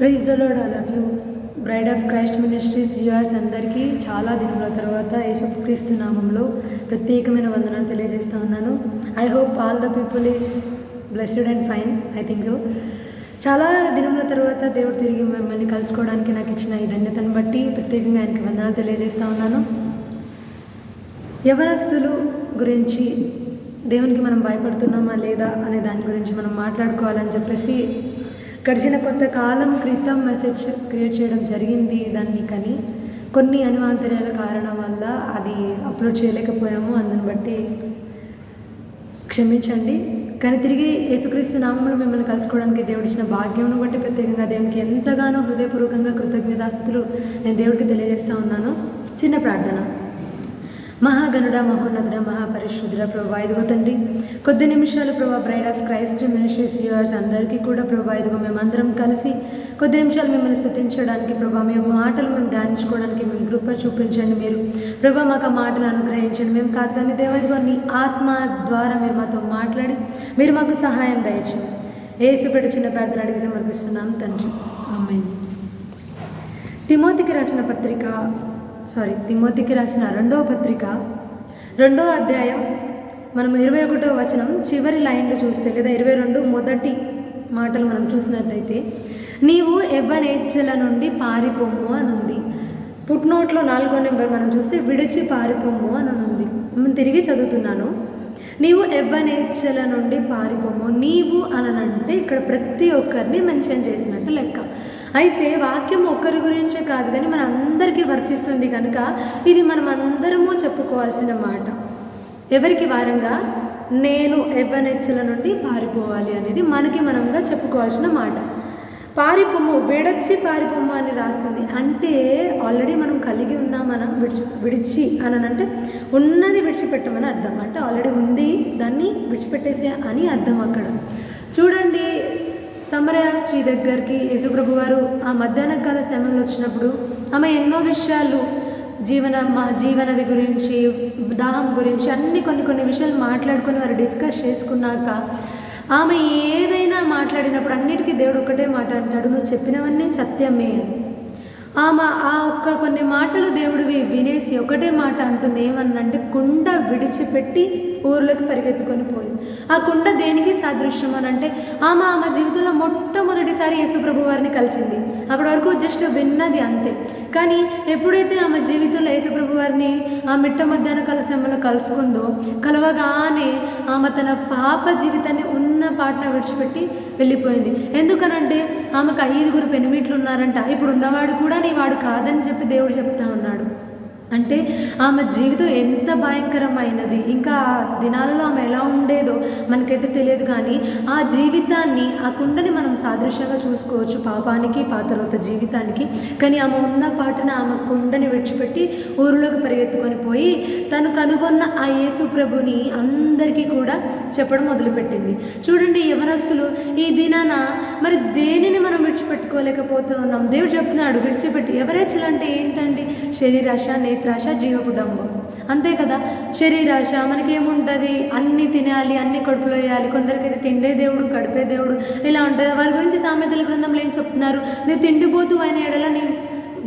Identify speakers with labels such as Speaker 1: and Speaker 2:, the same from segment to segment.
Speaker 1: Praise the Lord all of you bride of Christ ministries US అందరికీ చాలా దినముల తర్వాత యేసుక్రీస్తు నామంలో ప్రత్యేకమైన వందనాలు తెలియజేస్తూ ఉన్నాను. I hope all the people is blessed and fine I think so చాలా దినముల తర్వాత దేవుడు తిరిగి మిమ్మల్ని కలుసుకోవడానికి నాకు ఇచ్చిన ఈ ధన్యతను బట్టి ప్రత్యేకంగా ఆయనకి వందనాలు తెలియజేస్తూ ఉన్నాను. యవనస్తులు గురించి దేవునికి మనం భయపడుతున్నామా లేదా అనే దాని గురించి మనం మాట్లాడుకోవాలని చెప్పేసి గడిచిన కొంతకాలం క్రితం మెసేజ్ క్రియేట్ చేయడం జరిగింది దాన్ని కానీ కొన్ని అనివాంతర్యాల కారణం వల్ల అది అప్లోడ్ చేయలేకపోయాము. అందుని బట్టి క్షమించండి. కానీ తిరిగి యేసుక్రీస్తు నామంలో మిమ్మల్ని కలుసుకోవడానికి దేవుడిచ్చిన భాగ్యంను బట్టి ప్రత్యేకంగా దేవునికి ఎంతగానో హృదయపూర్వకంగా కృతజ్ఞతాస్తులు నేను దేవుడికి తెలియజేస్తూ ఉన్నాను. చిన్న ప్రార్థన. మహాగణుడ మహోన్నతుడ మహాపరిశుద్ర ప్రభా ఇదిగో తండ్రి కొద్ది నిమిషాలు ప్రభా bride of Christ ministries viewers అందరికీ కూడా ప్రభా ఇదిగో మేమందరం కలిసి కొద్ది నిమిషాలు మిమ్మల్ని స్థుతించడానికి ప్రభా మేము మాటలు మేము ధ్యానించుకోవడానికి మేము కృప చూపించండి మీరు. ప్రభా మాకు ఆ మాటలు అనుగ్రహించండి. మేము కాదు కానీ దేవదిగో నీ ఆత్మ ద్వారా మీరు మాతో మాట్లాడి మీరు మాకు సహాయం దయచండి ఏసు చిన్న ప్రార్థన అడిగి సమర్పిస్తున్నాం తండ్రి. అమ్మాయి తిమోతికి రాసిన పత్రిక సారీ తిమోతికి రాసిన రెండవ పత్రిక రెండవ అధ్యాయం మనం ఇరవై ఒకటో వచనం చివరి లైన్లు చూస్తే లేదా ఇరవై రెండు మొదటి మాటలు మనం చూసినట్టయితే నీవు ఎవ్వనేచ్చల నుండి పారిపోము అని ఉంది పుట్నోట్లో నాలుగో నెంబర్ మనం చూస్తే విడిచి పారిపోము అని ఉంది నేను తిరిగి చదువుతున్నాను. నీవు ఎవ్వనేచ్చల నుండి పారిపోము నీవు అననంటే ఇక్కడ ప్రతి ఒక్కరిని మెన్షన్ చేసినట్టు లెక్క. అయితే వాక్యం ఒక్కరి గురించే కాదు కానీ మన అందరికీ వర్తిస్తుంది కనుక ఇది మనం అందరము చెప్పుకోవాల్సిన మాట. ఎవరికి వారంగా? నేను ఎవ్వనెచ్చల నుండి పారిపోవాలి అనేది మనకి మనంగా చెప్పుకోవాల్సిన మాట. పారిపోము విడచి పారిపోము అని రాసింది. అంటే ఆల్రెడీ మనం కలిగి ఉన్నాం మనం విడిచి విడిచి అని అంటే ఉన్నది విడిచిపెట్టమని అర్థం. అంటే ఆల్రెడీ ఉంది దాన్ని విడిచిపెట్టేసే అని అర్థం అక్కడ. చూడండి సమరయ శ్రీ దగ్గరికి యశుప్రభు వారు ఆ మధ్యాహ్న కాల సమయంలో వచ్చినప్పుడు ఆమె ఎన్నో విషయాలు జీవన మా జీవనది గురించి దాహం గురించి అన్ని కొన్ని కొన్ని విషయాలు మాట్లాడుకొని వారు డిస్కస్ చేసుకున్నాక ఆమె ఏదైనా మాట్లాడినప్పుడు అన్నిటికీ దేవుడు ఒకటే మాట అంటాడు నువ్వు చెప్పినవన్నీ సత్యమే. ఆమె ఆ ఒక్క కొన్ని మాటలు దేవుడివి వినేసి ఒకటే మాట అంటుంది ఏమన్నంటే కుండ విడిచిపెట్టి ఊర్లోకి పరిగెత్తుకొని పోయింది. ఆ కుండ దేనికి సాదృశ్యం అని అంటే ఆమె ఆమె జీవితంలో మొట్టమొదటిసారి యేసుప్రభు వారిని కలిసింది. అప్పటి వరకు జస్ట్ విన్నది అంతే. కానీ ఎప్పుడైతే ఆమె జీవితంలో యేసుప్రభు వారిని ఆ మిట్ట మధ్యాహ్న కాల సమయంలో కలుసుకుందో కలవగానే ఆమె తన పాప జీవితాన్ని ఉన్న పాటన విడిచిపెట్టి వెళ్ళిపోయింది. ఎందుకనంటే ఆమెకు ఐదుగురు పెనిమిట్లు ఉన్నారంట ఇప్పుడు ఉన్నవాడు కూడా నీ వాడు కాదని చెప్పి దేవుడు చెప్తా ఉన్నాడు. అంటే ఆమె జీవితం ఎంత భయంకరమైనది ఇంకా ఆ దినాలలో ఆమె ఎలా ఉండేదో మనకైతే తెలియదు కానీ ఆ జీవితాన్ని ఆ కుండని మనం సాదృశ్యంగా చూసుకోవచ్చు పాపానికి పా తర్వాత జీవితానికి. కానీ ఆమె ఉన్న పాటన ఆమె కుండని విడిచిపెట్టి ఊరిలోకి పరిగెత్తుకొని పోయి తను కనుగొన్న ఆ యేసు ప్రభుని అందరికీ కూడా చెప్పడం మొదలుపెట్టింది. చూడండి యవనస్సులు ఈ దినాన మరి దేనిని మనం విడిచిపెట్టుకోలేకపోతూ ఉన్నాం దేవుడు చెప్తున్నాడు విడిచిపెట్టి ఎవరేచ్చలంటే ఏంటండి? శరీరాశ నేత్రాశ జీవపుడంబం. అంతే కదా శరీరాశ మనకేముంటుంది? అన్ని తినాలి అన్ని కడుపులో వేయాలి. కొందరికైతే తిండే దేవుడు గడిపే దేవుడు ఇలా ఉంటుంది. వారి గురించి సామెతల గ్రంథంలో ఏం చెప్తున్నారు? నువ్వు తిండిపోతూ అయిన ఎడల నీ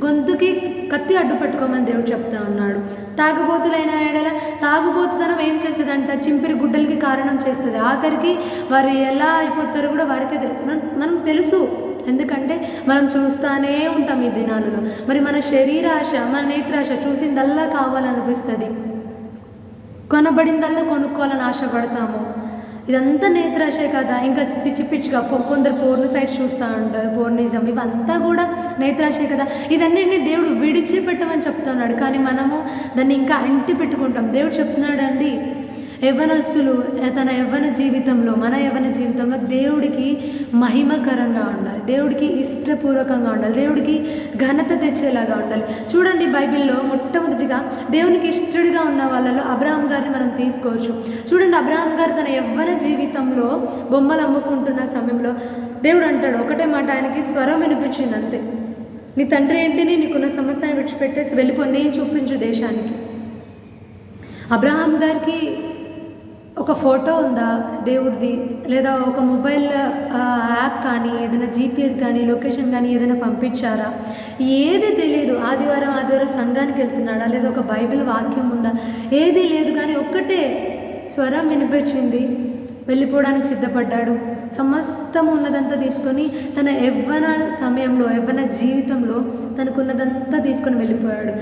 Speaker 1: గొంతుకి కత్తి అడ్డు పట్టుకోమని దేవుడు చెప్తా ఉన్నాడు. తాగుబోతులైన ఎడల తాగుబోతుతనం ఏం చేస్తుందంట? చింపిరి గుడ్డలకి కారణం చేస్తుంది. ఆఖరికి వారు ఎలా అయిపోతారో కూడా వారికే తెలియదు మనం మనం తెలుసు. ఎందుకంటే మనం చూస్తూనే ఉంటాం ఈ దినాలలో. మరి మన శరీరాశ మన నేత్రాశ చూసిందల్లా కావాలనిపిస్తుంది. కొనబడిందల్లా కొనుక్కోవాలని ఆశపడతాము. ఇదంతా నేత్రాశే కదా. ఇంకా పిచ్చి పిచ్చిగా కొందరు పోర్ను సైడ్ చూస్తూ ఉంటారు. పోర్నిజం ఇవంతా కూడా నేత్రాశే కదా. ఇదన్నీ దేవుడు విడిచిపెట్టమని చెప్తున్నాడు. కానీ మనము దాన్ని ఇంకా అంటి పెట్టుకుంటాం దేవుడు చెప్తున్నాడు అండి యవనస్సులు తన యవ్వన జీవితంలో మన యవ్వన జీవితంలో దేవుడికి మహిమకరంగా ఉండాలి. దేవుడికి ఇష్టపూర్వకంగా ఉండాలి. దేవుడికి ఘనత తెచ్చేలాగా ఉండాలి. చూడండి బైబిల్లో మొట్టమొదటిగా దేవునికి ఇష్టడిగా ఉన్న వాళ్ళలో అబ్రాహం గారిని మనం తీసుకోవచ్చు. చూడండి అబ్రాహం గారు తన యవ్వన జీవితంలో బొమ్మలు అమ్ముకుంటున్న సమయంలో దేవుడు అంటాడు ఒకటే మాట ఆయనకి స్వరం వినిపించింది అంతే. నీ తండ్రి ఏంటిని నీకున్న సమస్తాన్ని విడిచిపెట్టేసి వెళ్ళిపో నేను చూపించు దేశానికి. అబ్రహాం గారికి ఒక ఫోటో ఉందా దేవుడిది? లేదా ఒక మొబైల్ యాప్ కానీ ఏదైనా జీపీఎస్ కానీ లొకేషన్ కానీ ఏదైనా పంపించారా? ఏది తెలియదు ఆదివారం ఆదివారం సంఘానికి వెళ్తున్నాడా? లేదా ఒక బైబిల్ వాక్యం ఉందా? ఏది లేదు కానీ ఒక్కటే స్వరం వినిపించింది. వెళ్ళిపోవడానికి సిద్ధపడ్డాడు. సమస్తం ఉన్నదంతా తీసుకొని తన యవ్వన సమయంలో యవ్వన జీవితంలో తనకున్నదంతా తీసుకొని వెళ్ళిపోయాడు.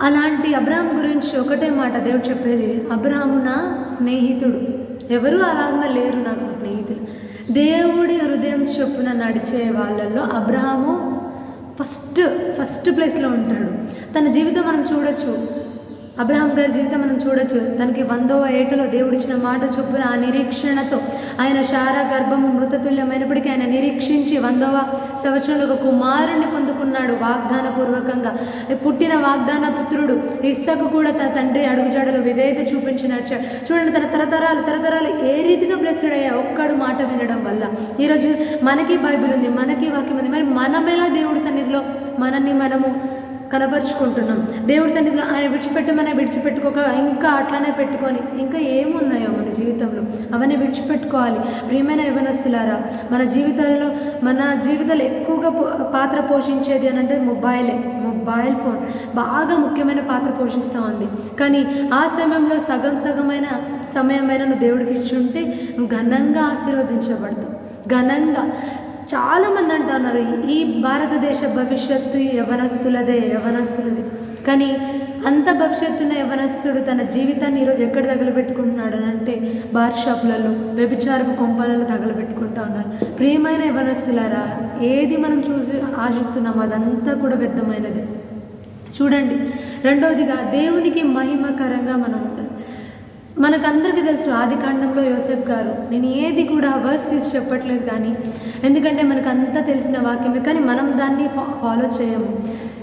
Speaker 1: అలాంటి అబ్రహాం గురించి ఒకటే మాట దేవుడు చెప్పేది అబ్రహాము నా స్నేహితుడు. ఎవరు అలాగనే లేరు నాకు స్నేహితులు. దేవుడి హృదయం చొప్పున నడిచే వాళ్ళల్లో అబ్రహాము ఫస్ట్ ఫస్ట్ ప్లేస్లో ఉంటాడు. తన జీవితం మనం చూడొచ్చు. అబ్రహాం గారి జీవితం మనం చూడొచ్చు. తనకి వందవ ఏటలో దేవుడిచ్చిన మాట చొప్పున ఆ నిరీక్షణతో ఆయన శార గర్భము మృతతుల్యమైనప్పటికీ ఆయన నిరీక్షించి వందవ సంవత్సరంలో ఒక కుమారుణ్ణి పొందుకున్నాడు వాగ్దాన పూర్వకంగా పుట్టిన వాగ్దాన పుత్రుడు ఇస్సకు కూడా తన తండ్రి అడుగుజాడలో విధేయత చూపించి నడిచాడు. చూడండి తన తరతరాలు తరతరాలు ఏ రీతిగా బ్లెస్డ్ అయ్యా ఒక్కడు మాట వినడం వల్ల. ఈరోజు మనకి బైబిల్ ఉంది మనకి వాక్యం ఉంది. మరి మనమేలా దేవుడి సన్నిధిలో మనల్ని మనము కనపరుచుకుంటున్నాం దేవుడి సన్నిధిలో ఆయన విడిచిపెట్టమనే విడిచిపెట్టుకోక ఇంకా అట్లనే పెట్టుకొని ఇంకా ఏమున్నాయో మన జీవితంలో? అవన్నీ విడిచిపెట్టుకోవాలి. ప్రియమైన యవనస్తులారా మన జీవితాలలో మన జీవితాలు ఎక్కువగా పో- పాత్ర పోషించేది అని అంటే మొబైలే మొబైల్ ఫోన్. బాగా ముఖ్యమైన పాత్ర పోషిస్తూ ఉంది. కానీ ఆ సమయంలో సగం సగమైన సమయమైన నువ్వు దేవుడికి ఇచ్చి ఉంటే నువ్వు ఘనంగా ఆశీర్వదించబడతావు. ఘనంగా. చాలామంది అంటున్నారు ఈ భారతదేశ భవిష్యత్తు యవనస్తులదే యవనస్తులదే. కానీ అంత భవిష్యత్తున్న యవనస్తుడు తన జీవితాన్ని ఈరోజు ఎక్కడ తగలబెట్టుకుంటున్నాడు అని అంటే బార్ షాపులలో వ్యభిచారపు కొంపలలో తగలబెట్టుకుంటా ఉన్నారు. ప్రియమైన యవనస్తులారా ఏది మనం చూసి ఆశిస్తున్నామో అదంతా కూడా వ్యర్థమైనది. చూడండి రెండవదిగా దేవునికి మహిమకరంగా మనం మనకందరికీ తెలుసు ఆది కాండంలో యోసెఫ్ గారు. నేను ఏది కూడా వర్స్ తీసి చెప్పట్లేదు కానీ ఎందుకంటే మనకు అంతా తెలిసిన వాక్యమే కానీ మనం దాన్ని ఫా- ఫాలో చేయము.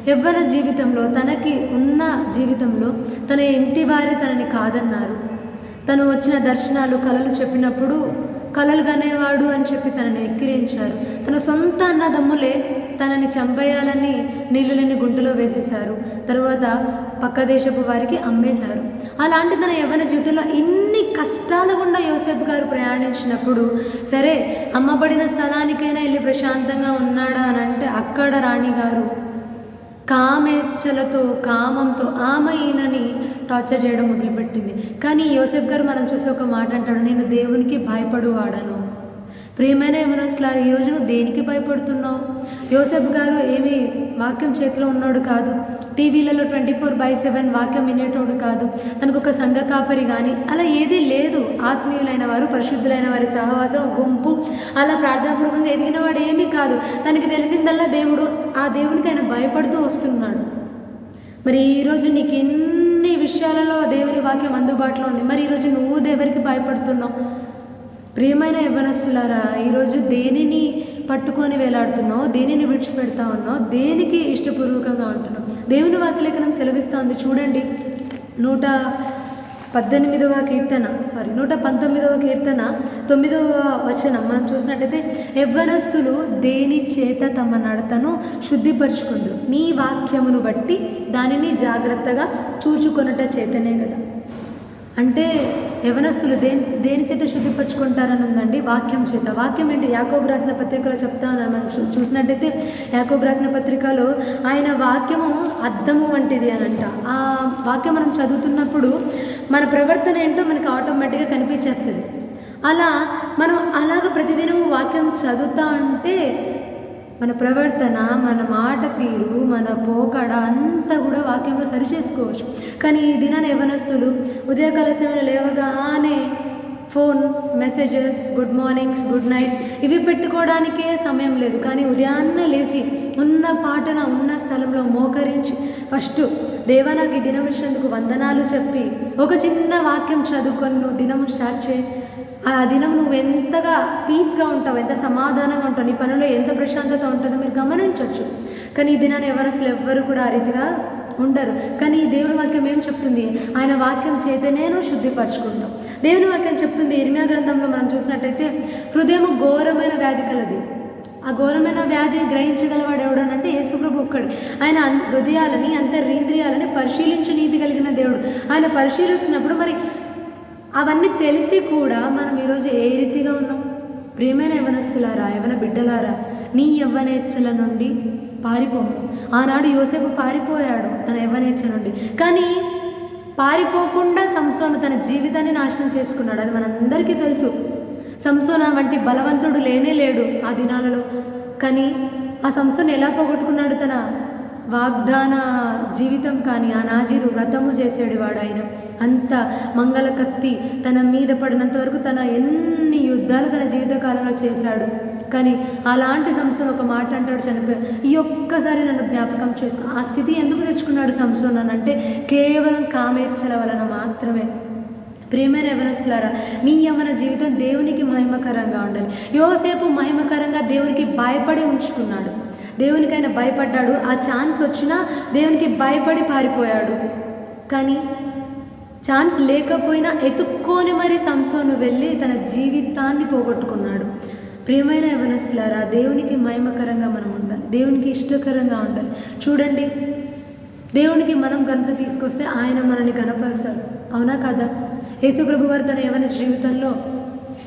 Speaker 1: ఎవరి జీవితంలో తనకి ఉన్న జీవితంలో తన ఇంటి వారే తనని కాదన్నారు. తను వచ్చిన దర్శనాలు కళలు చెప్పినప్పుడు కలలు కనేవాడు అని చెప్పి తనని ఎక్కిరించారు. తన సొంత అన్నదమ్ములే తనని చంపేయాలని నీళ్ళులని గుంటలో వేసేశారు. తర్వాత పక్క దేశపు వారికి అమ్మేశారు. అలాంటి తన యవ్వన జీవితంలో ఇన్ని కష్టాల గుండా యోసేపు గారు ప్రయాణించినప్పుడు సరే అమ్మబడిన స్థలానికైనా వెళ్ళి ప్రశాంతంగా ఉన్నాడా అని అంటే అక్కడ రాణిగారు కామేచ్ఛలతో కామంతో ఆమె ఈయనని టార్చర్ చేయడం మొదలుపెట్టింది. కానీ యోసెఫ్ గారు మనం చూసి ఒక మాట అంటాడు నేను దేవునికి భయపడు వాడను ప్రియమైన యమనస్లారు ఈరోజు నువ్వు దేనికి భయపడుతున్నావు? యోసెఫ్ గారు ఏమి వాక్యం చేతిలో ఉన్నాడు కాదు. టీవీలలో ట్వంటీ ఫోర్ బై సెవెన్ వాక్యం వినేటోడు కాదు. తనకు ఒక సంఘ కాపరి కానీ అలా ఏదీ లేదు. ఆత్మీయులైన వారు పరిశుద్ధులైన వారి సహవాసం గుంపు అలా ప్రార్థనాపూర్వకంగా ఎదిగిన వాడు ఏమీ కాదు. తనకి తెలిసిందల్లా దేవుడు ఆ దేవునికి ఆయన భయపడుతూ వస్తున్నాడు. మరి ఈరోజు నీకు ఎన్ని విషయాలలో దేవుని వాక్యం అందుబాటులో ఉంది? మరి ఈరోజు నువ్వు దేవునికి భయపడుతున్నావు? ప్రియమైన యవ్వనస్తులారా ఈరోజు దేనిని పట్టుకొని వేలాడుతున్నావు దేనిని విడిచిపెడతా ఉన్నావు దేనికి ఇష్టపూర్వకంగా ఉంటున్నావు? దేవుని వాక్యలేఖనం సెలవిస్తోంది చూడండి. నూట పద్దెనిమిదవ కీర్తన సారీ నూట పంతొమ్మిదవ కీర్తన తొమ్మిదవ వచనం. మనం చూసినట్టయితే యవ్వనస్తులు దేని చేత తమ నడతను శుద్ధిపరుచుకుందరు? నీ వాక్యమును బట్టి దానిని జాగ్రత్తగా చూచుకొనుట చేతనే కదా. అంటే యవనస్సులు దేని దేని చేత శుద్ధిపరచుకుంటారని ఉందండి? వాక్యం చేత. వాక్యం ఏంటి? యాకోబు రాసిన పత్రికలో చెప్తా ఉన్నాను మనం చూసినట్టయితే యాకోబు రాసిన పత్రికలో ఆయన వాక్యము అర్థము వంటిది అని అంట. ఆ వాక్యం మనం చదువుతున్నప్పుడు మన ప్రవర్తన ఏంటో మనకి ఆటోమేటిక్గా కనిపించేస్తుంది. అలా మనం అలాగ ప్రతిదినం వాక్యం చదువుతా ఉంటే మన ప్రవర్తన మన మాట తీరు మన పోకడ అంతా కూడా వాక్యంలో సరి చేసుకోవచ్చు కానీ ఈ దినాన యవనస్తులు ఉదయకాల సమయంలో లేవగానే phone messages good mornings good nights ఇవి పెట్టుకోవడానికే సమయం లేదు. కానీ ఉదయాన్నే లేచి ఉన్న పాటన ఉన్న స్థలంలో మోకరించి ఫస్ట్ దేవా నాకు ఈ దినం ఇచ్చినందుకు వందనాలు చెప్పి ఒక చిన్న వాక్యం చదువుకొని నువ్వు దినం స్టార్ట్ చేయి. ఆ దినం నువ్వు ఎంతగా పీస్గా ఉంటావు ఎంత సమాధానంగా ఉంటావు నీ పనిలో ఎంత ప్రశాంతత ఉంటుందో మీరు గమనించవచ్చు. కానీ ఈ దినాన్ని ఎవరు అసలు ఎవ్వరు కూడా ఆ రీతిగా ఉండరు. కానీ ఈ దేవుని వాక్యం ఏం చెప్తుంది? ఆయన వాక్యం చేతనేను శుద్ధిపరచుకుంటాం దేవుని వాక్యం చెప్తుంది ఇర్మియా గ్రంథంలో మనం చూసినట్టయితే హృదయం ఘోరమైన వ్యాధి కలది. ఆ ఘోరమైన వ్యాధి గ్రహించగలవాడు ఎవడనంటే యేసుప్రభు ఒక్కడు. ఆయన అన్- హృదయాలని అంతరింద్రియాలని పరిశీలించి నీతి కలిగిన దేవుడు. ఆయన పరిశీలిస్తున్నప్పుడు మరి అవన్నీ తెలిసి కూడా మనం ఈరోజు ఏ రీతిగా ఉన్నాం? ప్రేమైన యవనస్సులారా యవన బిడ్డలారా నీ యవ్వనేచ్ఛల నుండి పారిపోము. ఆనాడు యోసేపు పారిపోయాడు తన యవ్వనేచ్ఛ నుండి. కానీ పారిపోకుండా సంసోను తన జీవితాన్ని నాశనం చేసుకున్నాడు. అది మనందరికీ తెలుసు. సంసోన వంటి బలవంతుడు లేనే లేడు ఆ దినాలలో. కానీ ఆ సంసోను ఎలా పోగొట్టుకున్నాడు తన వాగ్దాన జీవితం కానీ ఆ నాజీరు వ్రతము చేసేవాడు ఆయన అంత మంగళ కత్తి తన మీద పడినంత వరకు తన ఎన్ని యుద్ధాలు తన జీవితకాలంలో చేశాడు. కానీ అలాంటి సంస్థలు ఒక మాట అంటాడు చనిపోయి ఈ ఒక్కసారి నన్ను జ్ఞాపకం చేసుకో. ఆ స్థితి ఎందుకు తెచ్చుకున్నాడు సంస్థను అంటే కేవలం కామేచ్ఛల వలన మాత్రమే. ప్రేమైన యవనస్తులారా నీ యవన జీవితం దేవునికి మహిమకరంగా ఉండాలి. యోసేపు మహిమకరంగా దేవునికి భయపడి ఉంచుకున్నాడు. దేవునికి ఆయన భయపడ్డాడు. ఆ ఛాన్స్ వచ్చినా దేవునికి భయపడి పారిపోయాడు. కానీ ఛాన్స్ లేకపోయినా ఎతుక్కొని మరి సంసోను వెళ్ళి తన జీవితాన్ని పోగొట్టుకున్నాడు. ప్రియమైన యవనస్తులారా దేవునికి మహిమకరంగా మనం ఉండాలి. దేవునికి ఇష్టకరంగా ఉండాలి. చూడండి దేవునికి మనం ఘనత తీసుకొస్తే ఆయన మనల్ని కనపరుస్తాడు అవునా కాదా? యేసుప్రభు వారు తన యవన జీవితంలో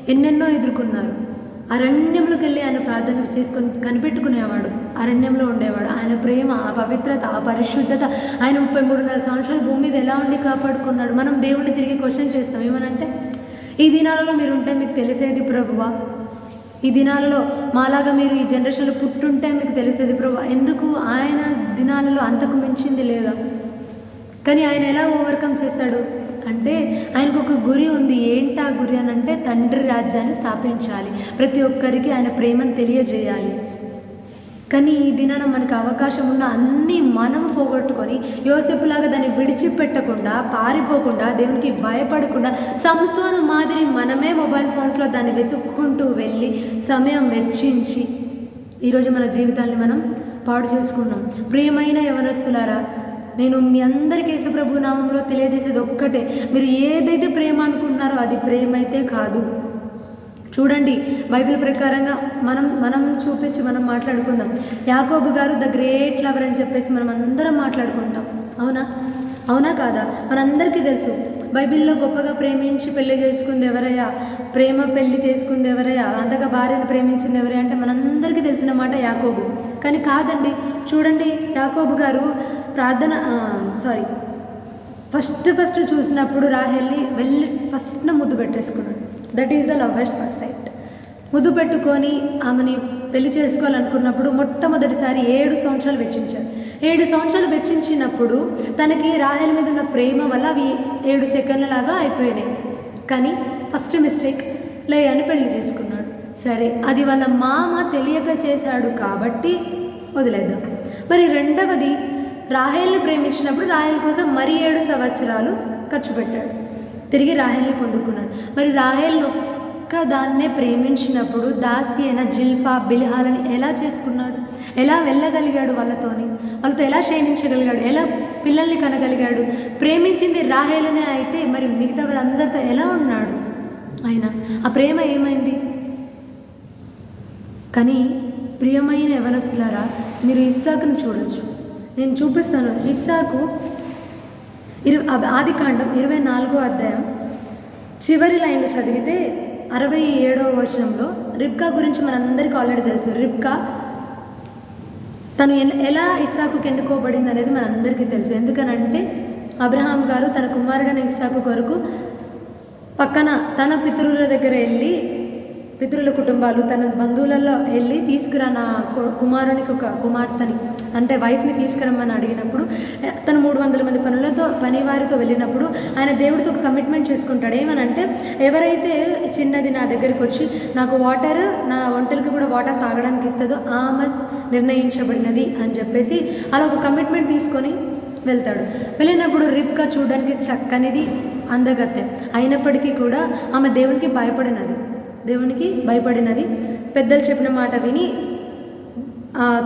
Speaker 1: ఎన్నెన్నో ఎదుర్కొన్నారు. అరణ్యంలోకి వెళ్ళి ఆయన ప్రార్థన చేసుకొని కనిపెట్టుకునేవాడు. అరణ్యంలో ఉండేవాడు. ఆయన ప్రేమ ఆ పవిత్రత ఆ పరిశుద్ధత ఆయన ముప్పై మూడున్నర సంవత్సరాలు భూమి మీద ఎలా ఉండి కాపాడుకున్నాడు? మనం దేవుడిని తిరిగి క్వశ్చన్ చేస్తాం. ఏమనంటే ఈ దినాలలో మీరు ఉంటే మీకు తెలిసేది ప్రభువా? ఈ దినాలలో మాలాగా మీరు ఈ జనరేషన్లో పుట్టుంటే మీకు తెలిసేది ప్రభు ఎందుకు ఆయన దినాలలో అంతకు మించింది లేదా? కానీ ఆయన ఎలా ఓవర్కమ్ చేశాడు? అంటే ఆయనకు ఒక గురి ఉంది. ఏంటి ఆ గురి అని అంటే తండ్రి రాజ్యాన్ని స్థాపించాలి. ప్రతి ఒక్కరికి ఆయన ప్రేమను తెలియజేయాలి. కానీ ఈ దినాన మనకు అవకాశం ఉన్న అన్నీ మనము పోగొట్టుకొని యోసేపులాగా దాన్ని విడిచిపెట్టకుండా పారిపోకుండా దేవునికి భయపడకుండా సంసోను మాదిరి మనమే మొబైల్ ఫోన్స్లో దాన్ని వెతుక్కుంటూ వెళ్ళి సమయం వెచ్చించి ఈరోజు మన జీవితాన్ని మనం పాడు చేసుకున్నాం ప్రియమైన యవనస్తులారా నేను మీ అందరికీ యేసుప్రభు నామంలో తెలియజేసేది ఒక్కటే. మీరు ఏదైతే ప్రేమ అనుకుంటున్నారో అది ప్రేమ అయితే కాదు. చూడండి బైబిల్ ప్రకారంగా మనం మనం చూపించి మనం మాట్లాడుకుందాం. యాకోబు గారు ద గ్రేట్ లవర్ అని చెప్పేసి మనం అందరం మాట్లాడుకుంటాం. అవునా? అవునా కాదా? మనందరికీ తెలుసు. బైబిల్లో గొప్పగా ప్రేమించి పెళ్ళి చేసుకుంది ఎవరయ్యా? ప్రేమ పెళ్ళి చేసుకుంది ఎవరయ్యా? అంతగా భార్యను ప్రేమించింది ఎవరయ్యా? అంటే మనందరికీ తెలిసిన మాట యాకోబు. కానీ కాదండి చూడండి యాకోబు గారు ప్రార్థన సారీ ఫస్ట్ ఫస్ట్ చూసినప్పుడు రాహెల్ని వెళ్ళి ఫస్ట్ ముద్దు పెట్టేసుకున్నాడు. That is the love at first sight ముద్దు పెట్టుకొని ఆమెని పెళ్ళి చేసుకోవాలనుకున్నప్పుడు మొట్టమొదటిసారి ఏడు సంవత్సరాలు వెచ్చించాడు. ఏడు సంవత్సరాలు వెచ్చించినప్పుడు తనకి రాహెల్ మీద ఉన్న ప్రేమ వల్ల అవి ఏడు సెకండ్ల లాగా అయిపోయినాయి. కానీ ఫస్ట్ మిస్టేక్ లే అని పెళ్ళి చేసుకున్నాడు. సరే అది వాళ్ళ మామ తెలియక చేశాడు కాబట్టి వదిలేద్దాం. మరి రెండవది రాహేల్ని ప్రేమించినప్పుడు రాహేల్ కోసం మరి ఏడు సంవత్సరాలు ఖర్చు పెట్టాడు. తిరిగి రాహేల్ని పొందుకున్నాడు. మరి రాహేల్ని ఒక్క దాన్నే ప్రేమించినప్పుడు దాసి అయిన జిల్ఫా బిల్హాలని ఎలా చేసుకున్నాడు? ఎలా వెళ్ళగలిగాడు వాళ్ళతోని? వాళ్ళతో ఎలా క్షయించగలిగాడు ఎలా పిల్లల్ని కనగలిగాడు? ప్రేమించింది రాహేలునే అయితే మరి మిగతా వారందరితో ఎలా ఉన్నాడు? ఆయన ఆ ప్రేమ ఏమైంది? కానీ ప్రియమైన యవనస్తులారా మీరు ఇస్సాకుని చూడొచ్చు. నేను చూపిస్తాను. ఇస్సాకు ఇరు ఆది కాండం ఇరవై నాలుగో అధ్యాయం చివరి లైన్లు చదివితే అరవై ఏడవ వర్షంలో రిబ్కా గురించి మనందరికీ ఆల్రెడీ తెలుసు. రిబ్కా తను ఎలా ఇస్సాకు ఎన్నుకోబడింది అనేది మనందరికీ తెలుసు. ఎందుకనంటే అబ్రహాం గారు తన కుమారుడైన ఇస్సాకు కొరకు పక్కన తన పితృల దగ్గర వెళ్ళి పితృల కుటుంబాలు తన బంధువులలో వెళ్ళి తీసుకురా నా కుమారునికి ఒక కుమార్తెని అంటే వైఫ్ని తీసుకురమ్మని అడిగినప్పుడు తను మూడు వందల మంది పనులతో పనివారితో వెళ్ళినప్పుడు ఆయన దేవుడితో ఒక కమిట్మెంట్ చేసుకుంటాడు. ఏమనంటే ఎవరైతే చిన్నది నా దగ్గరికి వచ్చి నాకు వాటర్ నా వంటలకి కూడా వాటర్ తాగడానికి ఇస్తుందో ఆమె నిర్ణయించబడినది అని చెప్పేసి అలా ఒక కమిట్మెంట్ తీసుకొని వెళ్తాడు. వెళ్ళినప్పుడు రిప్కా చూడడానికి చక్కనిది అందగత్తె. అయినప్పటికీ కూడా ఆమె దేవునికి భయపడినది. దేవునికి భయపడినది. పెద్దలు చెప్పిన మాట విని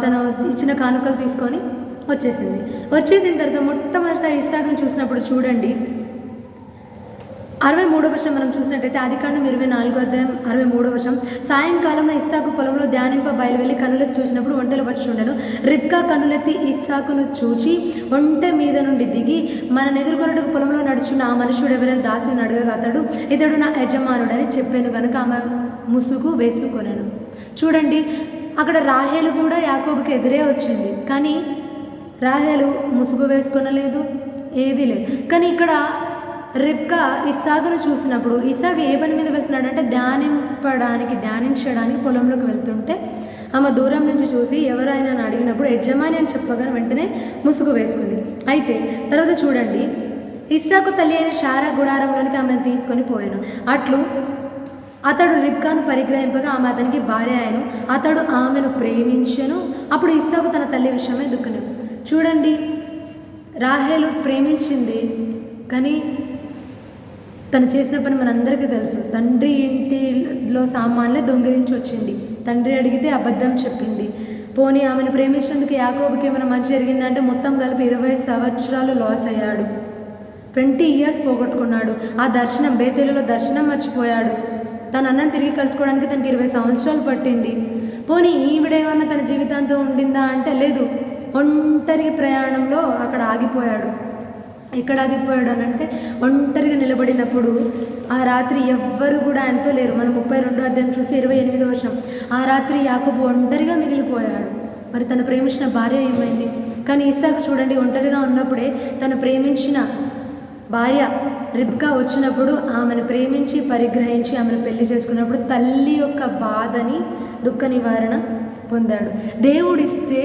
Speaker 1: తను ఇచ్చిన కానుకలు తీసుకొని వచ్చేసింది. వచ్చేసిన తర్వాత మొట్టమొదటిసారి ఇస్సాకును చూసినప్పుడు చూడండి అరవై మూడో వర్షం మనం చూసినట్టయితే ఆదికాండం ఇరవై నాలుగో అధ్యాయం అరవై మూడో వర్షం. సాయంకాలం ఇస్సాకు పొలంలో ధ్యానింప బయలువెళ్ళి కనులెత్తి చూసినప్పుడు ఒంటెలు వచ్చి ఉండను రిబ్కా కనులెత్తి ఇస్సాకును చూచి ఒంటె మీద నుండి దిగి మన ఎదుర్కొన్నట్టుకు పొలంలో నడుచున్న ఆ మనుషుడు ఎవరైనా దాసుని అడగగా అతడు ఇతడు నా యజమానుడని చెప్పాను కనుక ఆమె ముసుగు వేసుకొనను. చూడండి అక్కడ రాహేలు కూడా యాకోబుకి ఎదురే వచ్చింది. కానీ రాహేలు ముసుగు వేసుకొనలేదు ఏదీ లేదు. కానీ ఇక్కడ రిబ్కా ఇస్సాకును చూసినప్పుడు ఇస్సాకు ఏ పని మీద వెళ్తున్నాడు అంటే ధ్యానింపడానికి ధ్యానించడానికి పొలంలోకి వెళ్తుంటే ఆమె దూరం నుంచి చూసి ఎవరైనా అడిగినప్పుడు యజమాని అని చెప్పగానే వెంటనే ముసుగు వేసుకుంది. అయితే తర్వాత చూడండి ఇస్సాకు తల్లి అయిన షారా గుడారంలోనికి ఆమెను తీసుకొని పోయాను. అట్లు అతడు రిబ్కాను పరిగ్రహింపగా ఆమె అతనికి భార్య ఆయను అతడు ఆమెను ప్రేమించను. అప్పుడు ఇస్సాకు తన తల్లి విషయమే దుఃఖను చూడండి రాహేలు ప్రేమించింది కానీ తను చేసిన పని మనందరికీ తెలుసు. తండ్రి ఇంటిలో సామాన్లే దొంగిలించి వచ్చింది తండ్రి అడిగితే అబద్ధం చెప్పింది. పోనీ ఆమెను ప్రేమించినందుకు యాకోబుకి ఏమైనా మంచి జరిగిందంటే మొత్తం కలిపి ఇరవై సంవత్సరాలు లాస్ అయ్యాడు. ట్వంటీ ఇయర్స్ పోగొట్టుకున్నాడు. ఆ దర్శనం బేతేలులో దర్శనం మర్చిపోయాడు. తన అన్నం తిరిగి కలుసుకోవడానికి తనకి ఇరవై సంవత్సరాలు పట్టింది. పోనీ ఈవిడేమన్నా తన జీవితాంతం ఉండిందా అంటే లేదు. ఒంటరి ప్రయాణంలో అక్కడ ఆగిపోయాడు. ఎక్కడ ఆగిపోయాడు అని అంటే ఒంటరిగా నిలబడినప్పుడు ఆ రాత్రి ఎవ్వరు కూడా ఆయనతో లేరు. మనం ముప్పై రెండో అధ్యాయం చూస్తే ఇరవై ఎనిమిదో వర్షం ఆ రాత్రి యాకబు ఒంటరిగా మిగిలిపోయాడు. మరి తను ప్రేమించిన భార్య ఏమైంది? కానీ ఇసాకు చూడండి ఒంటరిగా ఉన్నప్పుడే తను ప్రేమించిన భార్య రిబ్కా వచ్చినప్పుడు ఆమెను ప్రేమించి పరిగ్రహించి ఆమెను పెళ్ళి చేసుకున్నప్పుడు తల్లి యొక్క బాధని దుఃఖ నివారణ పొందాడు. దేవుడిస్తే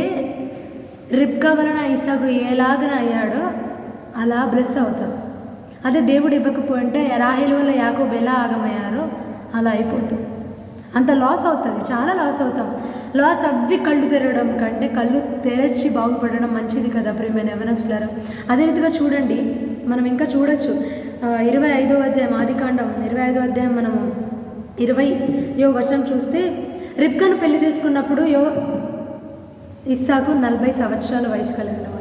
Speaker 1: రిబ్కా వలన ఇసాకు ఎలాగన అయ్యాడో అలా బ్లెస్ అవుతాం అదే దేవుడు ఇవ్వకపోయింటే రాహిల వల్ల యాకోబ్ ఎలా ఆగమయ్యారో అలా అయిపోతుంది. అంత లాస్ అవుతుంది చాలా లాస్ అవుతాం. లాస్ అవ్వి కళ్ళు తెరవడం కంటే కళ్ళు తెరచి బాగుపడడం మంచిది కదా ప్రియమైన యవనస్తులారా. అదే రీతిగా చూడండి మనం ఇంకా చూడొచ్చు. ఇరవై ఐదో అధ్యాయం ఆదికాండం ఇరవై ఐదో అధ్యాయం మనము ఇరవై యో వర్షం చూస్తే రిబ్కాను పెళ్ళి చేసుకున్నప్పుడు యో ఇస్సాకు నలభై సంవత్సరాల వయసు కలిగినవాడు.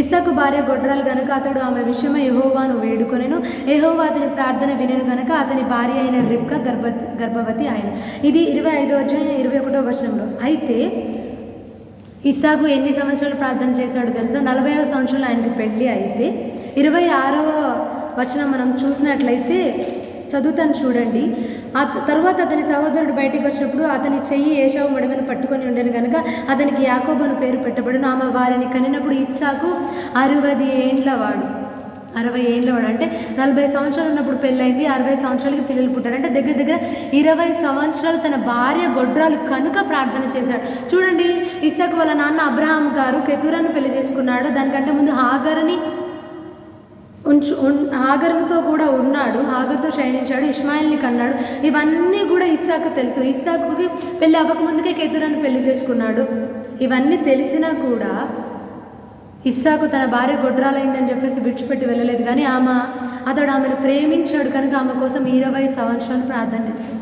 Speaker 1: ఇస్సాకు భార్య గొడ్రాలు గనుక అతడు ఆమె విషయమై యహోవాను వేడుకొనెను. యహోవా అతని ప్రార్థన వినెను గనక అతని భార్య అయిన రిప్క గర్భ గర్భవతి ఆయన. ఇది ఇరవై ఐదో అధ్యాయం ఇరవై ఒకటో వచనంలో. అయితే ఇస్సాకు ఎన్ని సంవత్సరాలు ప్రార్థన చేశాడో తెలుసా? నలభైవ సంవత్సరాలు ఆయనకి పెళ్ళి అయితే ఇరవై ఆరవ వచనం మనం చూసినట్లయితే చదువుతాను చూడండి. ఆ తరువాత అతని సహోదరుడు బయటికి వచ్చినప్పుడు అతని చెయ్యి ఏషావు మడమను పట్టుకొని ఉండేను కనుక అతనికి యాకోబను పేరు పెట్టబడిన. ఆమె వారిని కనినప్పుడు ఇస్సాకు అరవది ఏండ్ల వాడు. అరవై ఏండ్ల వాడు. అంటే నలభై సంవత్సరాలు ఉన్నప్పుడు పెళ్ళైంది అరవై సంవత్సరాలకి పిల్లలు పుట్టారు. అంటే దగ్గర దగ్గర ఇరవై సంవత్సరాలు తన భార్య గొడ్రాలు కనుక ప్రార్థన చేశాడు. చూడండి ఇస్సాకు వాళ్ళ నాన్న అబ్రహాం గారు కెతురాను పెళ్ళి చేసుకున్నాడు. దానికంటే ముందు హాగర్ని ఉంచు హాగర్తో కూడా ఉన్నాడు హాగర్తో శయనించాడు ఇస్మాయిల్ని కన్నాడు. ఇవన్నీ కూడా ఇస్సాకు తెలుసు. ఇస్సాకుకి పెళ్ళి అవ్వకముందుకే కేతురాన్ని పెళ్ళి చేసుకున్నాడు. ఇవన్నీ తెలిసినా కూడా ఇస్సాకు తన భార్య గొడ్రాలైందని చెప్పేసి విడిచిపెట్టి వెళ్ళలేదు. కానీ ఆమె అతడు ఆమెను ప్రేమించాడు. కనుక ఆమె కోసం ఇరవై సంవత్సరాలు ప్రార్థన చేశాడు.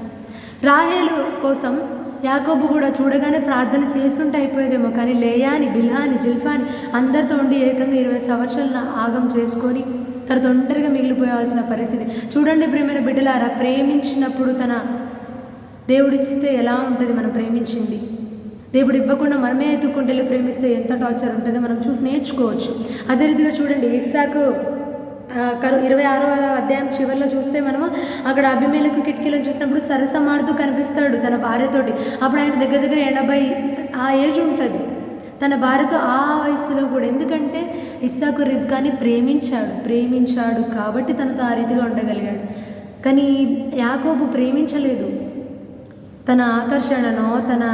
Speaker 1: రాహేలు కోసం యాకోబు కూడా చూడగానే ప్రార్థన చేసుంటే అయిపోయేదేమో. కానీ లేయాని బిల్హాని జిల్ఫాని అందరితో ఉండి ఏకంగా ఇరవై సంవత్సరాలు ఆగం చేసుకొని తర్వాత ఒంటరిగా మిగిలిపోవాల్సిన పరిస్థితి. చూడండి ప్రేమైన బిడ్డలారా ప్రేమించినప్పుడు తన దేవుడిస్తే ఎలా ఉంటుంది మనం ప్రేమించింది? దేవుడు ఇవ్వకుండా మనమే ఎత్తుకుంటే ప్రేమిస్తే ఎంత టార్చర్ ఉంటుందో మనం చూసి నేర్చుకోవచ్చు. అదే రీతిగా చూడండి ఇస్సాకు కరు ఇరవై ఆరో అధ్యాయం చివరిలో చూస్తే మనము అక్కడ అభిమేలకు కిటికీలను చూసినప్పుడు సరసమాడుతూ కనిపిస్తాడు తన భార్యతోటి. అప్పుడు ఆయన దగ్గర దగ్గర ఎనభై ఆ ఏజ్ ఉంటుంది. తన భార్యతో ఆ వయసులో కూడా. ఎందుకంటే ఇస్సాకు రిబ్కాని ప్రేమించాడు ప్రేమించాడు కాబట్టి తనతో ఆ రీతిగా ఉండగలిగాడు. కానీ యాకోబు ప్రేమించలేదు. తన ఆకర్షణనో తన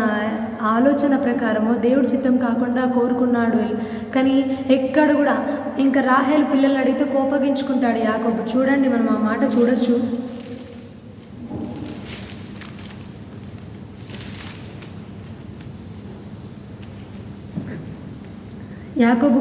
Speaker 1: ఆలోచన ప్రకారమో దేవుడి చిత్తం కాకుండా కోరుకున్నాడు. కానీ ఎక్కడ కూడా ఇంకా రాహేల్ పిల్లల్ని అడిగితే కోపగించుకుంటాడు యాకోబు. చూడండి మనం ఆ మాట చూడొచ్చు. యాకోబు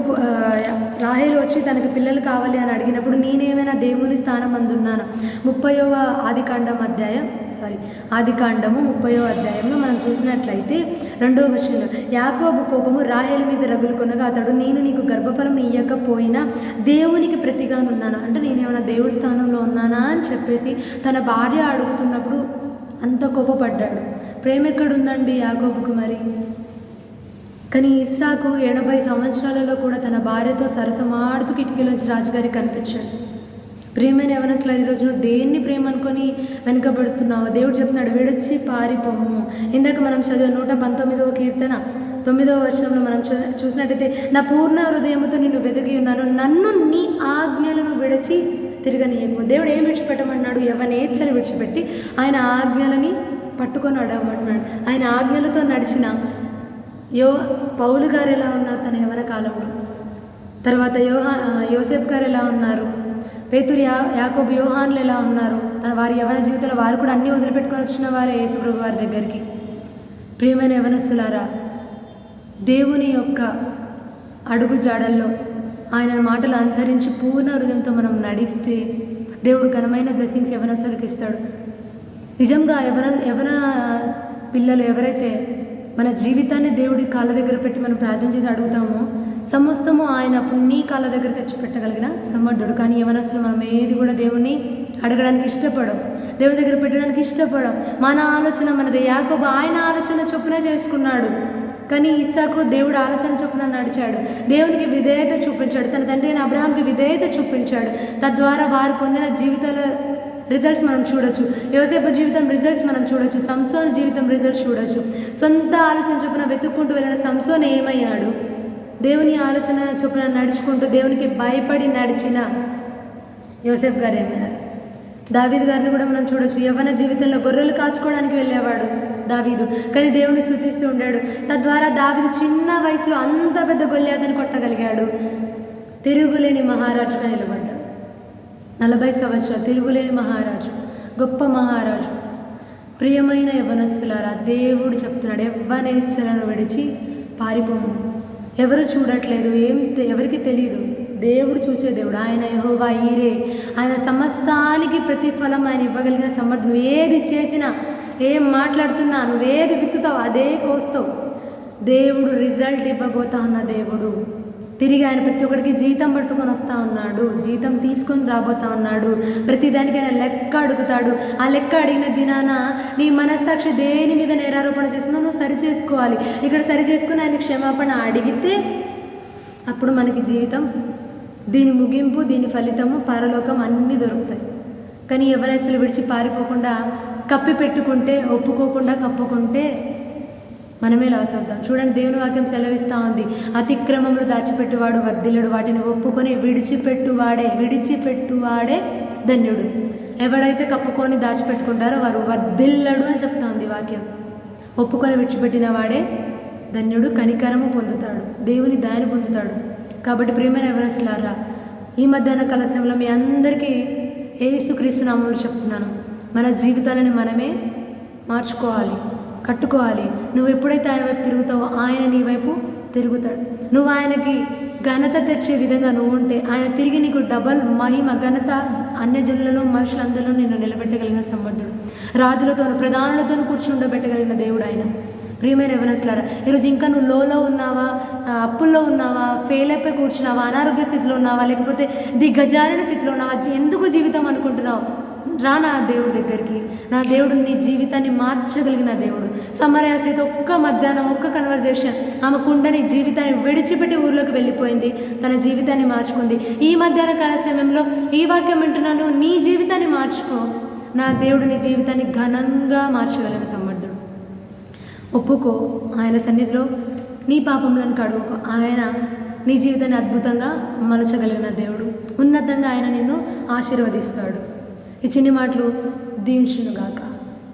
Speaker 1: రాహేలు వచ్చి తనకి పిల్లలు కావాలి అని అడిగినప్పుడు నేనేమైనా దేవుని స్థానం అందున్నాను? ముప్పైవ ఆదికాండం అధ్యాయం సారీ ఆదికాండము ముప్పైవ అధ్యాయంలో మనం చూసినట్లయితే రెండవ విషయంలో యాకోబు కోపము రాహేలు మీద రగులుకొనగా అతడు నేను నీకు గర్భఫలం ఇయ్యకపోయినా దేవునికి ప్రతిగానున్నాను అంటే నేనేమైనా దేవుడి స్థానంలో ఉన్నానా? అని చెప్పేసి తన భార్య అడుగుతున్నప్పుడు అంత కోపపడ్డాడు. ప్రేమ ఎక్కడుందండి యాకోబుకు మరి? కానీ ఇస్సాకు ఎనభై సంవత్సరాలలో కూడా తన భార్యతో సరసమాడుతూ కిటికీలోంచి రాజుగారికి కనిపించాడు. ప్రేమైన ఎవరసలు ఈ రోజు నువ్వు దేన్ని ప్రేమ అనుకొని వెనుకబడుతున్నావు? దేవుడు చెప్తున్నాడు విడొచ్చి పారిపోము ఇందాక మనం చదివే నూట పంతొమ్మిదవ కీర్తన తొమ్మిదవ వర్షంలో మనం చూసినట్టయితే నా పూర్ణ హృదయముతో నిన్ను వెతికి ఉన్నాను నన్ను నీ ఆజ్ఞలను విడిచి తిరగనీయకు. దేవుడు ఏం విడిచిపెట్టమన్నాడు? ఎవనేచ్చని విడిచిపెట్టి ఆయన ఆజ్ఞలని పట్టుకొని అడగమంటున్నాడు ఆయన ఆజ్ఞలతో నడిచిన యో పౌలు గారు ఎలా ఉన్నారు? తన యవన కాలంలో. తర్వాత యోహా యోసెఫ్ యోసేఫ్ గారు ఎలా ఉన్నారు? పేతురు యా యాకోబు యోహాన్లు ఎలా ఉన్నారు? తన వారి యవన జీవితంలో వారు కూడా అన్నీ వదిలిపెట్టుకొని వచ్చిన వారే యేసుప్రభు వారి దగ్గరికి. ప్రియమైన యవనస్తులారా దేవుని యొక్క అడుగు జాడల్లో ఆయన మాటలు అనుసరించి పూర్ణ హృదయంతో మనం నడిస్తే దేవుడు ఘనమైన బ్లెస్సింగ్స్ యవనస్తులకు ఇస్తాడు. నిజంగా ఎవర ఎవర పిల్లలు ఎవరైతే మన జీవితాన్ని దేవుడి కాళ్ళ దగ్గర పెట్టి మనం ప్రార్థన చేసి అడుగుతామో సమస్తము ఆయన అప్పుడు నీ కాళ్ళ దగ్గర తెచ్చి పెట్టగలిగిన సమర్థుడు. కానీ యవనస్తులు మనం ఏది కూడా దేవుణ్ణి అడగడానికి ఇష్టపడం దేవుని దగ్గర పెట్టడానికి ఇష్టపడం మన ఆలోచన మనది. యాకోబు ఆయన ఆలోచన చొప్పున చేసుకున్నాడు. కానీ ఇస్సాకు దేవుడు ఆలోచన చొప్పున నడిచాడు. దేవునికి విధేయత చూపించాడు. తన తండ్రి అయిన అబ్రహాంకి విధేయత చూపించాడు. తద్వారా వారు పొందిన జీవితాల రిజల్ట్స్ మనం చూడొచ్చు. యోసేపు జీవితం రిజల్ట్స్ మనం చూడొచ్చు. సంసోన్ జీవితం రిజల్ట్స్ చూడొచ్చు. సొంత ఆలోచన చొప్పున వెతుక్కుంటూ వెళ్ళిన సంసోన్ ఏమయ్యాడు? దేవుని ఆలోచన చొప్పున నడుచుకుంటూ దేవునికి భయపడి నడిచిన యోసేఫ్ గారు ఏమయ్యారు? దావీదు గారిని కూడా మనం చూడొచ్చు. యవ్వన జీవితంలో గొర్రెలు కాచుకోవడానికి వెళ్ళేవాడు దావీదు. కానీ దేవుని స్థుతిస్తూ ఉండాడు. తద్వారా దావీదు చిన్న వయసులో అంత పెద్ద గొల్లాదని కొట్టగలిగాడు. తిరుగులేని మహారాజుగా నిలబడ్డాడు. నలభై సంవత్సరాలు తిరుగులేని మహారాజు గొప్ప మహారాజు. ప్రియమైన యవనస్తులారా దేవుడు చెప్తున్నాడు యవ్వనేచ్చలను విడిచి పారిపోము. ఎవరు చూడట్లేదు ఏం ఎవరికి తెలియదు దేవుడు చూసే దేవుడు ఆయన యహోవా ఈరే. ఆయన సమస్తానికి ప్రతిఫలం ఆయన ఇవ్వగలిగిన సమర్థం నువ్వు ఏది చేసినా ఏం మాట్లాడుతున్నా నువ్వేది విత్తుతావు అదే కోస్తావు. దేవుడు రిజల్ట్ ఇవ్వబోతా ఉన్న దేవుడు. తిరిగి ఆయన ప్రతి ఒక్కడికి జీతం పట్టుకొని వస్తా ఉన్నాడు. జీతం తీసుకొని రాబోతా ఉన్నాడు. ప్రతిదానికి ఆయన లెక్క అడుగుతాడు. ఆ లెక్క అడిగిన దినాన నీ మనస్సాక్షి దేని మీద నేరారోపణ చేస్తుందో నువ్వు సరి చేసుకోవాలి ఇక్కడ సరి చేసుకుని ఆయన క్షమాపణ అడిగితే అప్పుడు మనకి జీవితం దీని ముగింపు దీని ఫలితము పరలోకం అన్నీ దొరుకుతాయి. కానీ ఎవరైనా విడిచి పారిపోకుండా కప్పి పెట్టుకుంటే ఒప్పుకోకుండా కప్పుకుంటే మనమే లాస్ అవుతాం చూడండి దేవుని వాక్యం సెలవిస్తూ ఉంది. అతిక్రమములు దాచిపెట్టువాడు వర్ధిల్లుడు. వాటిని ఒప్పుకొని విడిచిపెట్టువాడే విడిచిపెట్టువాడే ధన్యుడు. ఎవడైతే కప్పుకొని దాచిపెట్టుకుంటారో వారు వర్ధిల్లడు అని చెప్తా ఉంది వాక్యం. ఒప్పుకొని విడిచిపెట్టిన వాడే ధన్యుడు కనికరము పొందుతాడు. దేవుని దయను పొందుతాడు. కాబట్టి ప్రియమైన ఎవరెస్లారా ఈ మధ్యాహ్న కలశంలో మీ అందరికీ ఏసుక్రీస్తు నామములు చెప్తున్నాను. మన జీవితాలని మనమే మార్చుకోవాలి. కట్టుకోవాలి. నువ్వు ఎప్పుడైతే ఆయన వైపు తిరుగుతావో ఆయన నీ వైపు తిరుగుతాడు. నువ్వు ఆయనకి ఘనత తెచ్చే విధంగా నువ్వు ఉంటే ఆయన తిరిగి నీకు డబల్ మహిమ ఘనత అన్యజనులలో మనుషులందరిలో నిన్ను నిలబెట్టగలిగిన సమర్థుడు. రాజులతో ప్రధానులతోనూ కూర్చుండబెట్టగలిగిన దేవుడు ఆయన. ప్రియమైన ఎవరస్లారా ఈరోజు ఇంకా నువ్వు లోలో ఉన్నావా? అప్పుల్లో ఉన్నావా? ఫెయిల్ అయిపోయి కూర్చున్నావా? అనారోగ్య స్థితిలో ఉన్నావా? లేకపోతే దిగజారిన స్థితిలో ఉన్నావా? ఎందుకు జీవితం అనుకుంటున్నావు? రా నా దేవుడి దగ్గరికి. నా దేవుడు నీ జీవితాన్ని మార్చగలిగిన దేవుడు. సమరయాశ్రిత ఒక్క మధ్యాహ్నం ఒక్క కన్వర్జేషన్ ఆమె కుండని జీవితాన్ని విడిచిపెట్టి ఊర్లోకి వెళ్ళిపోయింది. తన జీవితాన్ని మార్చుకుంది. ఈ మధ్యాహ్న కాల సమయంలో ఈ వాక్యం వింటున్నాను. నీ జీవితాన్ని మార్చుకో. నా దేవుడు నీ జీవితాన్ని ఘనంగా మార్చగలిగిన సమర్థుడు ఒప్పుకో. ఆయన సన్నిధిలో నీ పాపములను కడుగుకో. ఆయన నీ జీవితాన్ని అద్భుతంగా మలచగలిగిన దేవుడు. ఉన్నతంగా ఆయన నిన్ను ఆశీర్వదిస్తాడు. ఈ చిన్ని మాటలు దీవించునుగాక.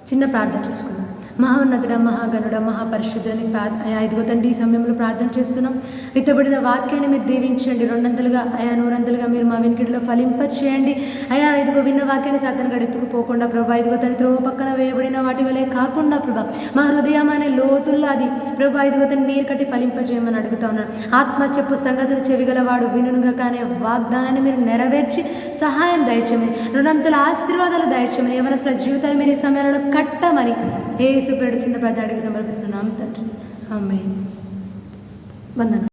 Speaker 1: చిన్న ప్రార్థన చేసుకుందాం. మహోన్నతుడ మహాగణుడ మహాపరిశుద్ధుని ప్రార్థ ఐదుగో తండ్రి ఈ సమయంలో ప్రార్థన చేస్తున్నాం. విత్తబడిన వాక్యాన్ని మీరు దీవించండి. రెండంతలుగా అయా నూరంతలుగా మీరు మా వెనుకడిలో ఫలింప చేయండి అయా ఇదిగో విన్న వాక్యాన్ని సాధన గడెత్తుకుపోకుండా ప్రభా ఐదుగో తండ్రి త్రోవ పక్కన వేయబడిన వాటి వలె కాకుండా ప్రభా మా హృదయం అనే లోతుల్లో అది ప్రభా ఐదుగో తండ్రి నీరు కట్టి ఫలింప చేయమని అడుగుతా ఉన్నాను ఆత్మ చెప్పు సంగతులు చెవిగలవాడు వినుగా కానీ వాగ్దానాన్ని మీరు నెరవేర్చి సహాయం దయచేయమని రెండంతల ఆశీర్వాదాలు దయచేయమని ఎవరైనా జీవితాన్ని మీరు ఈ సమయంలో కట్టమని ఏ సుప్రడు చిన్న ప్రజాడికి సమర్పిస్తున్నాం తండ్రి. ఆమె వందన.